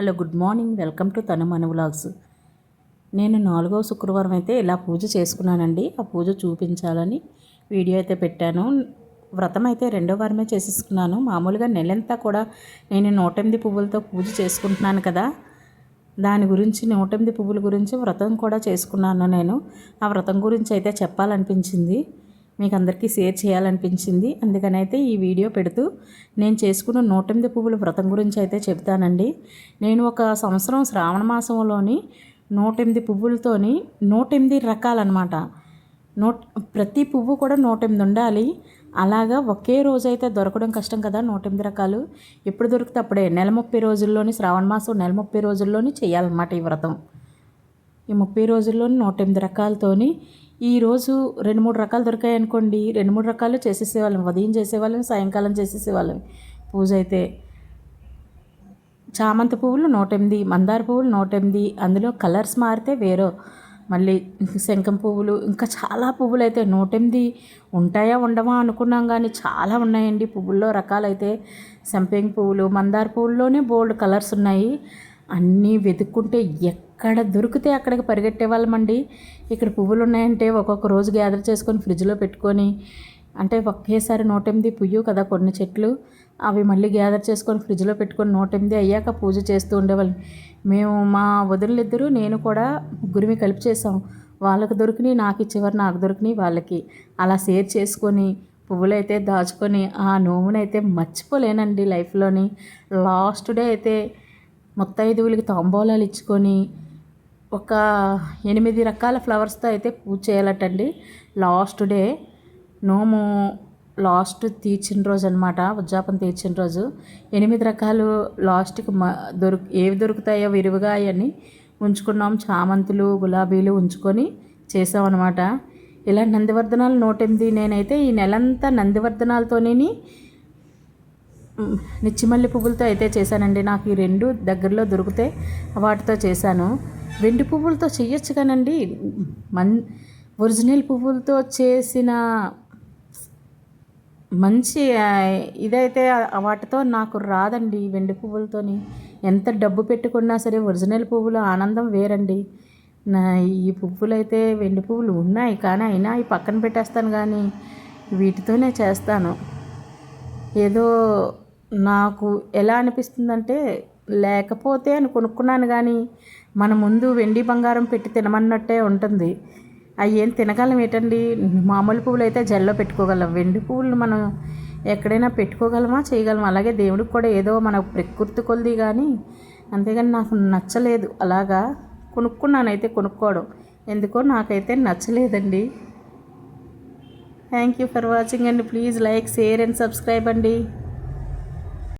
Hello good morning. Welcome to తను మన vlogs. నేను నాలుగవ శుక్రవారం అయితే ఇలా పూజ చేసుకున్నానండి. ఆ పూజ చూపించాలని వీడియో అయితే పెట్టాను. వ్రతం అయితే రెండో వారమే చేసేసుకున్నాను. మామూలుగా నెలంతా కూడా నేను నూట ఎనిమిది పువ్వులతో పూజ చేసుకుంటున్నాను కదా. దాని గురించి నూట ఎనిమిది పువ్వుల గురించి వ్రతం కూడా చేసుకున్నాను నేను. ఆ వ్రతం గురించి అయితే చెప్పాలనిపించింది. మీకు అందరికీ షేర్ చేయాలనిపించింది. అందుకనైతే ఈ వీడియో పెడుతూ నేను చేసుకున్న నూట ఎనిమిది పువ్వుల వ్రతం గురించి అయితే చెప్తానండి నేను ఒక సంవత్సరం శ్రావణ మాసంలోని నూట ఎనిమిది పువ్వులతోని నూట ఎనిమిది రకాలన్నమాట. నూట ప్రతి పువ్వు కూడా నూట ఎనిమిది ఉండాలి. అలాగా ఒకే రోజు అయితే దొరకడం కష్టం కదా నూట ఎనిమిది రకాలు. ఎప్పుడు దొరికితే అప్పుడే నెల ముప్పై రోజుల్లోని శ్రావణ మాసం నెల ముప్పై రోజుల్లోని చేయాలన్నమాట ఈ వ్రతం. ఈ ముప్పై రోజుల్లోని నూట ఎనిమిది రకాలతోని ఈరోజు రెండు మూడు రకాలు దొరికాయి అనుకోండి రెండు మూడు రకాలు చేసేసేవాళ్ళం. ఉదయం చేసేవాళ్ళం సాయంకాలం చేసేసేవాళ్ళం. పూజ అయితే చామంతి పువ్వులు నూట ఎనిమిది మందార పువ్వులు నూట ఎనిమిది. అందులో కలర్స్ మారితే వేరో. మళ్ళీ శంఖం పువ్వులు ఇంకా చాలా పువ్వులు అయితే నూట ఎనిమిది ఉంటాయా ఉండవా అనుకున్నాం కానీ చాలా ఉన్నాయండి పువ్వుల్లో రకాలైతే. సంపెంగ పువ్వులు మందార పువ్వుల్లోనే బోల్డ్ కలర్స్ ఉన్నాయి. అన్నీ వెతుక్కుంటే ఎక్కడ దొరికితే అక్కడికి పరిగెట్టే వాళ్ళమండి ఇక్కడ పువ్వులు ఉన్నాయంటే ఒక్కొక్క రోజు గ్యాదర్ చేసుకొని ఫ్రిడ్జ్లో పెట్టుకొని అంటే ఒకేసారి నూట ఎనిమిది పుయ్యు కదా కొన్ని చెట్లు అవి మళ్ళీ గ్యాదర్ చేసుకొని ఫ్రిడ్జ్లో పెట్టుకొని నూట ఎనిమిది అయ్యాక పూజ చేస్తూ ఉండేవాళ్ళం. మేము మా వదినలిద్దరూ నేను కూడా ముగ్గురిమి కలిపి చేసాం. వాళ్ళకి దొరికినాయి నాకు ఇచ్చేవారు నాకు దొరికినాయి వాళ్ళకి. అలా షేర్ చేసుకొని పువ్వులు అయితే దాచుకొని ఆ నోమునైతే మర్చిపోలేనండి లైఫ్లోని. లాస్ట్ డే అయితే ముత్తైదువులకి తాంబూలాలు ఇచ్చుకొని ఒక ఎనిమిది రకాల ఫ్లవర్స్తో అయితే పూజ చేయాలటండి. లాస్ట్ డే నోము లాస్ట్ తీర్చిన రోజు అనమాట ఉజ్జాపం తీర్చిన రోజు. ఎనిమిది రకాలు లాస్ట్కి మ దొరుకు ఏవి దొరుకుతాయో విరివిగా అని ఉంచుకున్నాం. చామంతులు గులాబీలు ఉంచుకొని చేసామన్నమాట. ఇలా నందివర్ధనాలు నూట ఎనిమిది నేనైతే ఈ నెలంతా నందివర్ధనాలతోనే నిచ్చిమల్లి పువ్వులతో అయితే చేశానండి. నాకు ఈ రెండు దగ్గరలో దొరికితే వాటితో చేశాను. వెండి పువ్వులతో చేయొచ్చు కానండి. మన్ ఒరిజినల్ పువ్వులతో చేసిన మంచి ఇదైతే వాటితో నాకు రాదండి వెండి పువ్వులతోని. ఎంత డబ్బు పెట్టుకున్నా సరే ఒరిజినల్ పువ్వులు ఆనందం వేరండి. నా ఈ పువ్వులు అయితే వెండి పువ్వులు ఉన్నాయి కానీ అయినా ఈ పక్కన పెట్టేస్తాను కానీ వీటితోనే చేస్తాను. ఏదో నాకు ఎలా అనిపిస్తుందంటే లేకపోతే అని కొనుక్కున్నాను కానీ మన ముందు వెండి బంగారం పెట్టి తినమన్నట్టే ఉంటుంది. అవి ఏం తినగలం ఏంటండి? మామూలు పువ్వులు అయితే జల్లో పెట్టుకోగలం. వెండి పువ్వులు మనం ఎక్కడైనా పెట్టుకోగలమా చేయగలమా? అలాగే దేవుడికి కూడా ఏదో మన ప్రకృతి కొలిది కానీ అంతేగాని నాకు నచ్చలేదు. అలాగా కొనుక్కున్నానైతే కొనుక్కోవడం. ఎందుకో నాకైతే నచ్చలేదండి. థ్యాంక్ యూ ఫర్ వాచింగ్ అండి. Please like share and subscribe అండి.